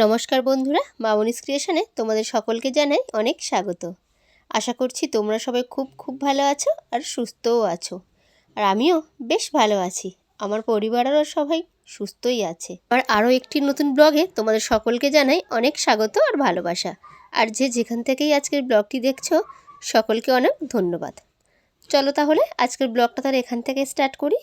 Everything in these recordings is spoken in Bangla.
নমস্কার বন্ধুরা, মামনিস ক্রিয়েশনে তোমাদের সকলকে জানাই অনেক স্বাগত। আশা করছি তোমরা সবাই খুব খুব ভালো আছো আর সুস্থও আছো। আর আমিও বেশ ভালো আছি। আমার পরিবারেরও সবাই সুস্থই আছে। আর আরও একটি নতুন ব্লগে তোমাদের সকলকে জানাই অনেক স্বাগত আর ভালোবাসা। আর যে যেখান থেকেই আজকের ব্লগটি দেখছ, সকলকে অনেক ধন্যবাদ। চলো তাহলে আজকের ব্লগটা তাহলে এখান থেকে স্টার্ট করি।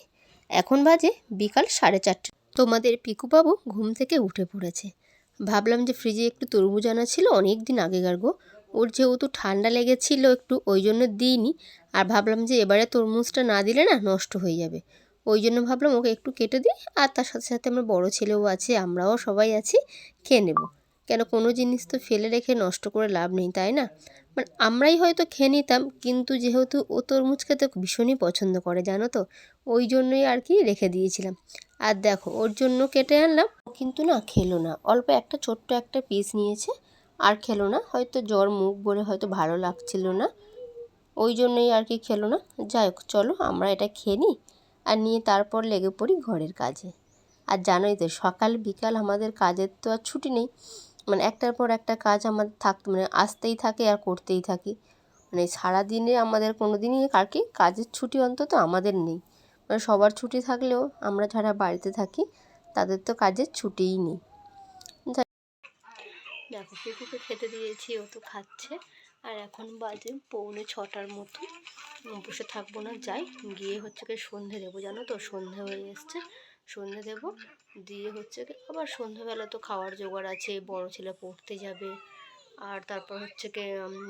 এখন বাজে বিকাল সাড়ে চারটে। তোমাদের পিকুবাবু ঘুম থেকে উঠে পড়েছে। ভাবলাম যে ফ্রিজে একটু তরমুজ আনা ছিল অনেক দিন আগেকার গো। ওর যেহেতু ঠান্ডা লেগেছিল, একটু ওই জন্য দিইনি। আর ভাবলাম যে এবারে তরমুজটা না দিলে না নষ্ট হয়ে যাবে। ওই জন্য ভাবলাম ওকে একটু কেটে দিই, আর তার সাথে সাথে আমার বড় ছেলেও আছে, আমরাও সবাই আছি, খেয়ে নেব। কেন কোনো জিনিস তো ফেলে রেখে নষ্ট করে লাভ নেই, তাই না? মানে আমরাই হয়তো খেয়ে নিতাম, কিন্তু যেহেতু ও তরমুজ খেতে ভীষণই পছন্দ করে, জানো তো? ওই জন্যই আর কি রেখে দিয়েছিলাম। আর দেখো, ওর জন্য কেটে আনলাম। কিন্তু না খেলো না। অল্প একটা ছোট্ট একটা পিস নিয়েছে। আর খেলো না। হয়তো জ্বর, মুখ বলে হয়তো ভালো লাগছিল না। ওই জন্যই আর কি খেলো না। যাই হোক, চলো আমরা এটা খেয়ে নিই আর নিয়ে তারপর লেগে পড়ি ঘরের কাজে। আর জানোই তো, সকাল বিকাল আমাদের কাজের তো আর ছুটি নেই। মানে একটার পর একটা কাজ আমাদের থাকতে মানে আসতেই থাকে আর করতেই থাকি। মানে সারাদিনে আমাদের কোনো দিনই আর কি কাজের ছুটি অন্তত আমাদের নেই। মানে সবার ছুটি থাকলেও আমরা যারা বাড়িতে থাকি, তাদের তো কাজের ছুটিই নেই। দেখো, পিকুকে খেতে দিয়েছি, ও তো খাচ্ছে। আর এখন বাজে পৌনে ছটার মতো। বসে থাকব না, যাই। গিয়ে হচ্ছে কি সন্ধে দেবো, জানো তো? সন্ধে হয়ে এসছে। সন্ধে দেবো, দিয়ে হচ্ছে কি আবার সন্ধ্যেবেলা তো খাওয়ার জোগাড় আছে, বড় ছেলে পড়তে যাবে। আর তারপর হচ্ছে কি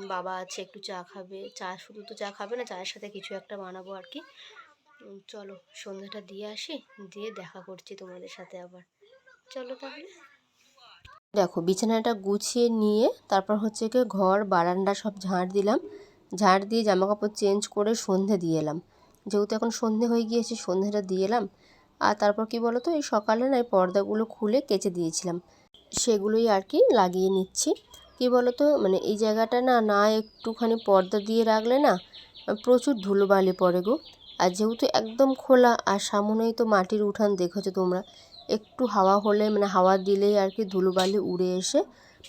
বাবা আছে, একটু চা খাবে। চা শুধু তো চা খাবে না, চায়ের সাথে কিছু একটা বানাবো আর কি। চলো, সন্ধ্যাটা দিয়ে আসি, দিয়ে দেখা করছি তোমাদের সাথে আবার। চলো তাহলে। দেখো, বিছানাটা গুছিয়ে নিয়ে তারপর হচ্ছে কি ঘর, বারান্দা সব ঝাঁট দিলাম। ঝাড় দিয়ে জামা কাপড় চেঞ্জ করে সন্ধে দিয়ে এলাম। যেহেতু এখন সন্ধে হয়ে গিয়েছে, সন্ধেটা দিয়ে এলাম। আর তারপর কি বলো তো এই সকালে না এই পর্দাগুলো খুলে কেচে দিয়েছিলাম। সেগুলোই আর কি লাগিয়ে নিচ্ছি। কি বলো তো মানে এই জায়গাটা না না একটুখানি পর্দা দিয়ে রাখলে না, প্রচুর ধুলোবালি পড়ে গো। আর যেহেতু একদম খোলা, আর সামনেই তো মাটির উঠান দেখেছ তোমরা, একটু হাওয়া হলে মানে হাওয়া দিলেই আর কি ধুলোবালি উড়ে এসে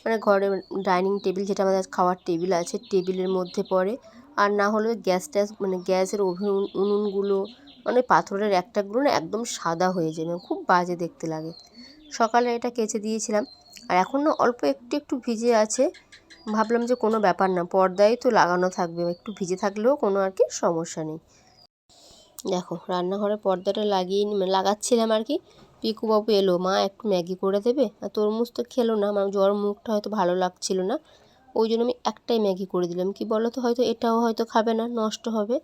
মানে ঘরে ডাইনিং টেবিল যেটা আমাদের খাওয়ার টেবিল আছে, টেবিলের মধ্যে পড়ে। আর না হলে গ্যাস ট্যাস মানে গ্যাসের ওভেন উনুনগুলো মানে পাথরের একটাগুলো না একদম সাদা হয়ে যায় খুব বাজে দেখতে লাগে। সকালে এটা কেচে দিয়েছিলাম, আর এখন না অল্প একটু একটু ভিজে আছে। ভাবলাম যে কোনো ব্যাপার না, পর্দায় তো লাগানো থাকবে, একটু ভিজে থাকলেও কোনো আর কি সমস্যা নেই। দেখো, রান্নাঘরে পর্দাটা লাগিয়ে লাগাচ্ছিলাম আর কি পিকুবাবু এলো, মা, একটু ম্যাগি করে দেবে? আর তরমুজ তো খেলো না আমার জ্বর মুখটা হয়তো ভালো লাগছিল না। ওই জন্য আমি একটাই ম্যাগি করে দিলাম। কি বলো তো হয়তো এটাও হয়তো খাবে না, নষ্ট হবে।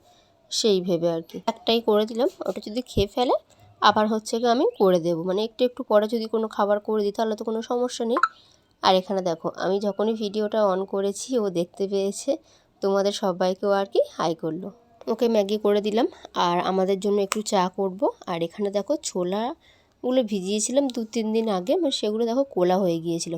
সেই ভেবে আর কি একটাই করে দিলাম, ওটা যদি খেয়ে ফেলে, আবার হচ্ছে গিয়ে আমি করে দেবো। মানে একটু একটু পরে যদি কোনো খাবার করে দিই, তাহলে তো কোনো সমস্যা নেই। আর এখানে দেখো, আমি যখনই ভিডিওটা অন করেছি, ও দেখতে পেয়েছে, তোমাদের সবাইকেও আর কি হাই করল। ওকে ম্যাগি করে দিলাম আর আমাদের জন্য একটু চা করব। আর এখানে দেখো ছোলাগুলো ভিজিয়েছিলাম দু তিন দিন আগে মানে সেগুলো দেখো কোলা হয়ে গিয়েছিল।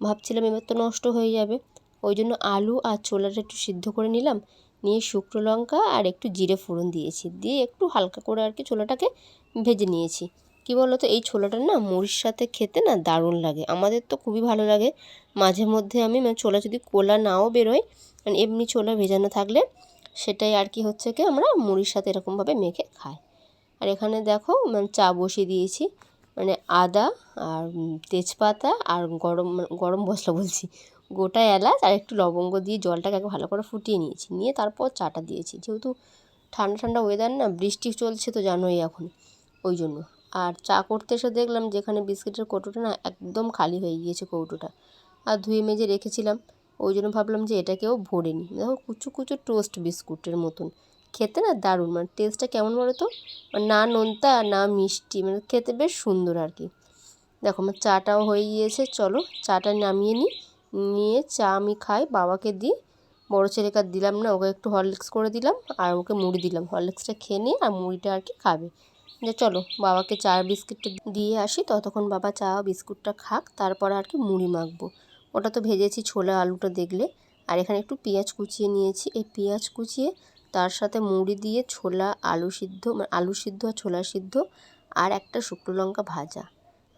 ভাবছিলাম এবার তো নষ্ট হয়ে যাবে। ওই জন্য আলু আর ছোলাটা একটু সিদ্ধ করে নিলাম। নিয়ে শুকনো লঙ্কা আর একটু জিরে ফোড়ন দিয়েছি। দিয়ে একটু হালকা করে আর কি ছোলাটাকে ভেজে নিয়েছি। কি বলো তো এই ছোলাটা না মুড়ির সাথে খেতে না দারুণ লাগে। আমাদের তো খুবই ভালো লাগে। মাঝে মধ্যে আমি মানে ছোলা যদি কোলা নাও বেরোয় মানে এমনি ছোলা ভেজানো থাকলে সেটাই আর কি হচ্ছে কি, আমরা মুড়ির সাথে এরকমভাবে মেখে খাই। আর এখানে দেখো মানে চা বসিয়ে দিয়েছি। মানে আদা আর তেজপাতা আর গরম গরম মশলা বলছি, গোটা এলাচ আর একটু লবঙ্গ দিয়ে জলটাকে আগে ভালো করে ফুটিয়ে নিয়েছি। নিয়ে তারপর চাটা দিয়েছি। যেহেতু ঠান্ডা ঠান্ডা ওয়েদার না, বৃষ্টি চলছে তো জানোই এখন, ওই জন্য। আর চা করতে এসে দেখলাম যেখানে বিস্কিটের কৌটোটা না একদম খালি হয়ে গিয়েছে কৌটোটা। আর ধুয়ে মেজে রেখেছিলাম। ওই জন্য ভাবলাম যে এটাকেও ভরে নিই। দেখো কুচু কুচু টোস্ট বিস্কুটের মতন। খেতে না দারুণ মানে টেস্টটা কেমন বলো তো? না নোনতা, না মিষ্টি মানে খেতে বেশ সুন্দর আর কি। দেখো আমার চাটাও হয়ে গিয়েছে, চলো চাটা নামিয়ে নিই। নিয়ে চা আমি খাই, বাবাকে দিই। বড়ো ছেলেকে দিলাম না, ওকে একটু হরলিক্স করে দিলাম, আর ওকে মুড়ি দিলাম। হরলিক্সটা খেয়ে নিয়ে আর মুড়িটা আর কি খাবে। যে চলো বাবাকে চা বিস্কিটটা দিয়ে আসি, ততক্ষণ বাবা চা বিস্কুটটা খাক, তারপর আর কি মুড়ি মাখবো। ওটা তো ভেজেছি ছোলা আলুটা দেখলে। আর এখানে একটু পেঁয়াজ কুচিয়ে নিয়েছি। এই পেঁয়াজ কুচিয়ে তার সাথে মুড়ি দিয়ে ছোলা আলু সিদ্ধ মানে আলু সিদ্ধ আর ছোলা সিদ্ধ আর একটা শুকনো লঙ্কা ভাজা।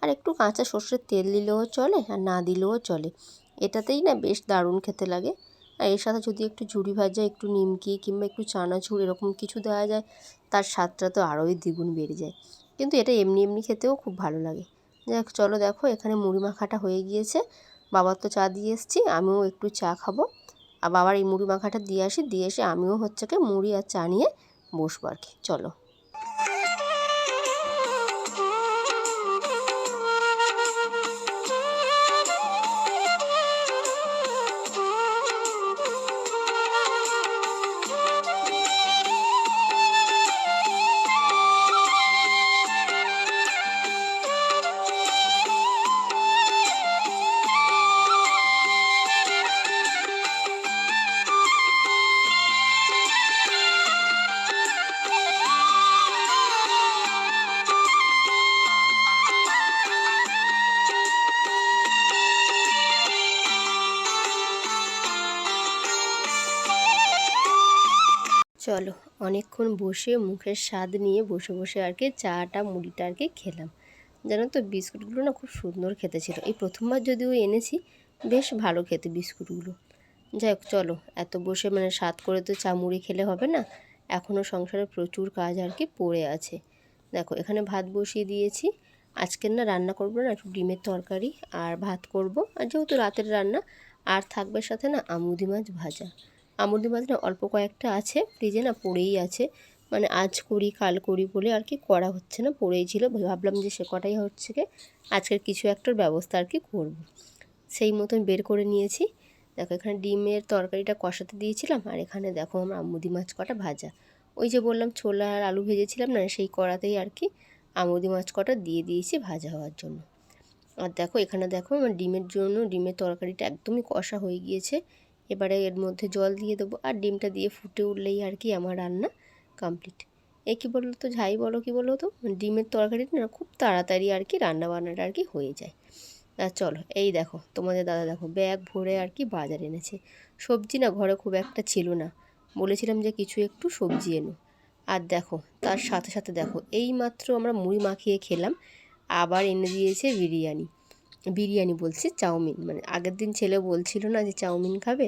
আর একটু কাঁচা সর্ষের তেল দিলেও চলে আর না দিলেও চলে। এটাতেই না বেশ দারুণ খেতে লাগে। আর এর সাথে যদি একটু ঝুড়ি ভাজা, একটু নিমকি কিংবা একটু চানাচুর এরকম কিছু দেওয়া যায়, তার স্বাদটা তো আরোই দ্বিগুণ বেড়ে যায়। কিন্তু এটা এমনি এমনি খেতেও খুব ভালো লাগে। যাক, চলো দেখো, এখানে মুড়ি মাখাটা হয়ে গিয়েছে। বাবার তো চা দিয়ে এসছি, আমিও একটু চা খাব। আর বাবার এই মুড়ি মাখাটা দিয়ে আসি, দিয়ে এসে আমিও হচ্ছে কি মুড়ি আর চা নিয়ে বসবো আর কি। চলো। চলো। অনেকক্ষণ বসে মুখের স্বাদ নিয়ে বসে বসে আর কি চাটা, মুড়িটা আর কি খেলাম। জানো তো, বিস্কুটগুলো না খুব সুন্দর খেতে ছিল। এই প্রথমবার যদিও এনেছি, বেশ ভালো খেতে বিস্কুটগুলো। যাই হোক, চলো। এত বসে মানে স্বাদ করে তো চা, মুড়ি খেলে হবে না। এখনও সংসারে প্রচুর কাজ আর কি পড়ে আছে। দেখো, এখানে ভাত বসিয়ে দিয়েছি। আজকের না রান্না করব না, একটু ডিমের তরকারি আর ভাত করব। আর যেহেতু রাতের রান্না, আর থাকবে সাথে না আমুদি মাছ ভাজা। আমুদি মাছ না অল্প কয়েকটা আছে, ফ্রিজে না পড়েই আছে। মানে আজ করি, কাল করি বলে আর কি করা হচ্ছে না, পড়েই ছিল। ভাবলাম যে সে কটাই হচ্ছে কি, আজকের কিছু একটার ব্যবস্থা আর কি করব। সেই মতন বের করে নিয়েছি। দেখো এখানে ডিমের তরকারিটা কষাতে দিয়েছিলাম, আর এখানে দেখো আমরা আমুদি মাছ কটা ভাজা। ওই যে বললাম ছোলা আর আলু ভেজেছিলাম না, সেই কড়াতেই আর কি আমুদি মাছ কটা দিয়ে দিয়েছি ভাজা হওয়ার জন্য। আর দেখো এখানে দেখো আমার ডিমের জন্য, ডিমের তরকারিটা একদমই কষা হয়ে গিয়েছে। এবারে এর মধ্যে জল দিয়ে দেবো আর ডিমটা দিয়ে ফুটে উঠলেই আর কি আমার রান্না কমপ্লিট এ কী বলো তো? যাই বলো কী বলো তো? ডিমের তরকারিটা না খুব তাড়াতাড়ি আর কি রান্না বান্নাটা আর কি হয়ে যায়। আর চলো, এই দেখো, তোমাদের দাদা দেখো, ব্যাগ ভরে আর কি বাজার এনেছে। সবজি না ঘরে খুব একটা ছিল না। বলেছিলাম যে কিছু একটু সবজি এনো। আর দেখো, তার সাথে সাথে দেখো এই মাত্র আমরা মুড়ি মাখিয়ে খেলাম, আবার এনে দিয়েছে বিরিয়ানি। বিরিয়ানি বলছি, চাউমিন। মানে আগের দিন ছেলে বলছিল না যে চাউমিন খাবে?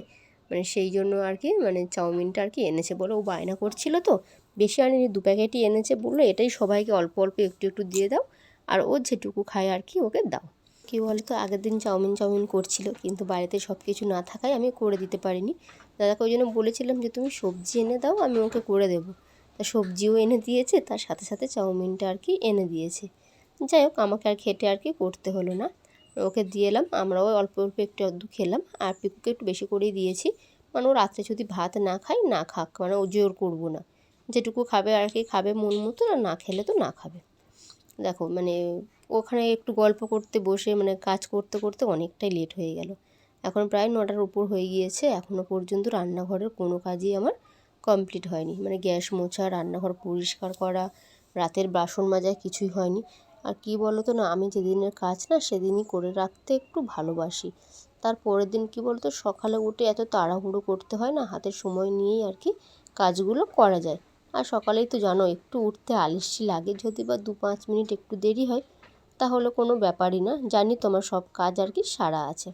মানে সেই জন্য আর কি মানে চাউমিনটা আর কি এনেছে বলে। ও বায়না করছিল তো, বেশি আনিনি, দু প্যাকেটই এনেছে বলল, এটাই সবাইকে অল্প অল্প একটু একটু দিয়ে দাও, আর ও যেটুকু খায় আর কি ওকে দাও। কী বলো তো আগের দিন চাউমিন চাউমিন করছিল, কিন্তু বাড়িতে সব কিছু না থাকায় আমি করে দিতে পারিনি। দাদাকে ওই জন্য বলেছিলাম যে, তুমি সবজি এনে দাও, আমি ওকে করে দেবো। তা সবজিও এনে দিয়েছে, তার সাথে সাথে চাউমিনটা আর কি এনে দিয়েছে। যাই হোক, আমাকে আর খেটে আর কি করতে হলো না। ওকে দিয়ে এলাম। আমরাও অল্প অল্প একটু আধটু খেলাম। আর পিকুকে একটু বেশি করেই দিয়েছি। মানে ও রাত্রে যদি ভাত না খায়, না খাক। মানে ও জোর করব না। যেটুকু খাবে আর কি খাবে মন মতো, আর না খেলে তো না খাবে। দেখো মানে ওখানে একটু গল্প করতে বসে মানে কাজ করতে করতে অনেকটাই লেট হয়ে গেল। এখন প্রায় নটার উপর হয়ে গিয়েছে। এখনও পর্যন্ত রান্নাঘরের কোনো কাজই আমার কমপ্লিট হয়নি। মানে গ্যাস মোছা, রান্নাঘর পরিষ্কার করা, রাতের বাসন মাজা কিছুই হয়নি। আর কি বলো তো না, আমি যেদিনের কাজ না সেদিনই করে রাখতে একটু ভালোবাসি। তার পরের দিন কি বলতো, সকালে উঠে এত তাড়াহুড়ো করতে হয় না হাতে সময় নিয়েই আর কি কাজগুলো করা যায়। আর সকালেই তো জানো, একটু উঠতে আলিসি লাগে, যদি বা দু পাঁচ মিনিট একটু দেরি হয়, তাহলে কোনো ব্যাপারই না। জানি তোমার সব কাজ আর কি সারা আছে।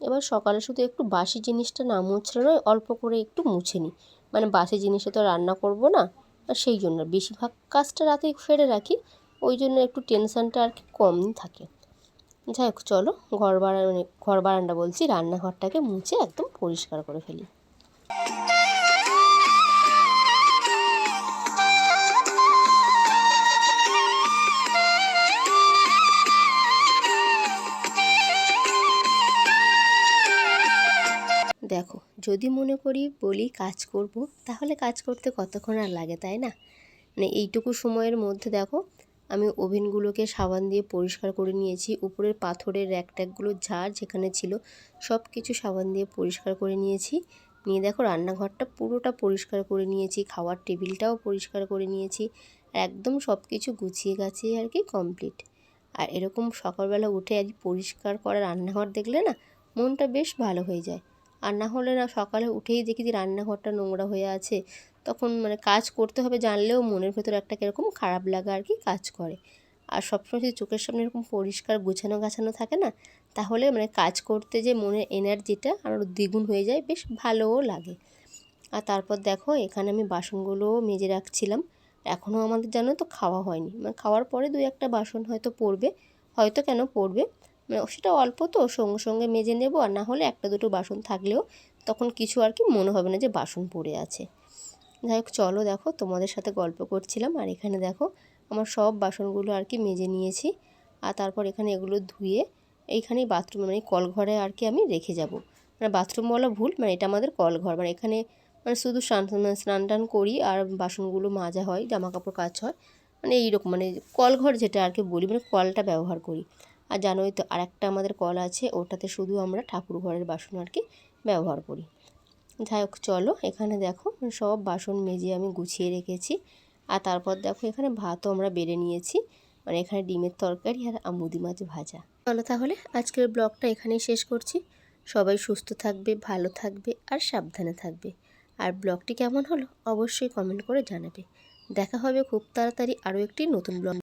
এবার সকালে শুধু একটু বাসি জিনিসটা না মুছলে নয়, অল্প করে একটু মুছে নিই। মানে বাসি জিনিসে তো রান্না করব না, আর সেই জন্য। বেশিরভাগ কাজটা রাতে ফেলে রাখি ওই জন্য একটু টেনশানটা আর কি কমই থাকে। যাই হোক, চলো ঘর বারা মানে ঘর বারান্দা বলছি, রান্নাঘরটাকে মুছে একদম পরিষ্কার করে ফেলি। দেখো, যদি মনে করি, বলি কাজ করব, তাহলে কাজ করতে কতক্ষণ আর লাগে, তাই না? মানে এইটুকু সময়ের মধ্যে দেখো আমি ওভেনগুলোকে সাবান দিয়ে পরিষ্কার করে নিয়েছি। উপরের পাথরের র্যাক ট্যাকগুলো ঝাড় যেখানে ছিল সব কিছু সাবান দিয়ে পরিষ্কার করে নিয়েছি। নিয়ে দেখো রান্নাঘরটা পুরোটা পরিষ্কার করে নিয়েছি, খাওয়ার টেবিলটাও পরিষ্কার করে নিয়েছি, একদম সব কিছু গুছিয়ে গাছিয়ে আর কি কমপ্লিট আর এরকম সকালবেলা উঠে আজ পরিষ্কার করা রান্নাঘর দেখলে না, মনটা বেশ ভালো হয়ে যায়। আর না হলে না সকালে উঠেই দেখি যে রান্নাঘরটা নোংরা হয়ে আছে। তখন মানে কাজ করতে হবে জানলেও মনের ভেতর একটা কীরকম খারাপ লাগা আর কি কাজ করে। আর সবসময় যদি চোখের সামনে এরকম পরিষ্কার গোছানো গাছানো থাকে না, তাহলে মানে কাজ করতে যে মনের এনার্জিটা আরও দ্বিগুণ হয়ে যায়, বেশ ভালোও লাগে। আর তারপর দেখো, এখানে আমি বাসনগুলোও মেজে রাখছিলাম। এখনও আমাদের জানো তো খাওয়া হয়নি। মানে খাওয়ার পরে দুই একটা বাসন হয়তো পড়বে, হয়তো কেন পড়বে? মানে সেটা অল্প তো, সঙ্গে সঙ্গে মেজে নেব, আর না হলে একটা দুটো বাসন থাকলেও তখন কিছু আর কি মনে হবে না যে বাসন পড়ে আছে। যাই হোক, চলো দেখো, তোমাদের সাথে গল্প করছিলাম। আর এখানে দেখো, আমার সব বাসনগুলো আর কি মেজে নিয়েছি। আর তারপর এখানে এগুলো ধুয়ে এইখানেই বাথরুম মানে কলঘরে আর কি আমি রেখে যাব। মানে বাথরুম বলা ভুল মানে এটা আমাদের কলঘর। মানে এখানে মানে শুধু স্নান মানে স্নান টান করি আর বাসনগুলো মাজা হয় জামা কাপড় কাচ হয়। মানে এইরকম মানে কলঘর যেটা আর কি বলি মানে কলটা ব্যবহার করি। আর জানোই তো, আরেকটা আমাদের কল আছে, ওটাতে শুধু আমরা ঠাকুর ঘরের বাসন আর কি ব্যবহার করি। যাই হোক, চলো এখানে দেখো সব বাসন মেজে আমি গুছিয়ে রেখেছি। আর তারপর দেখো এখানে ভাতও আমরা বেড়ে নিয়েছি। মানে এখানে ডিমের তরকারি আর আমুদি মাছ ভাজা। চলো তাহলে আজকের ব্লগটা এখানেই শেষ করছি। সবাই সুস্থ থাকবে, ভালো থাকবে আর সাবধানে থাকবে। আর ব্লগটি কেমন হলো অবশ্যই কমেন্ট করে জানাবে। দেখা হবে খুব তাড়াতাড়ি আরও একটি নতুন ব্লগ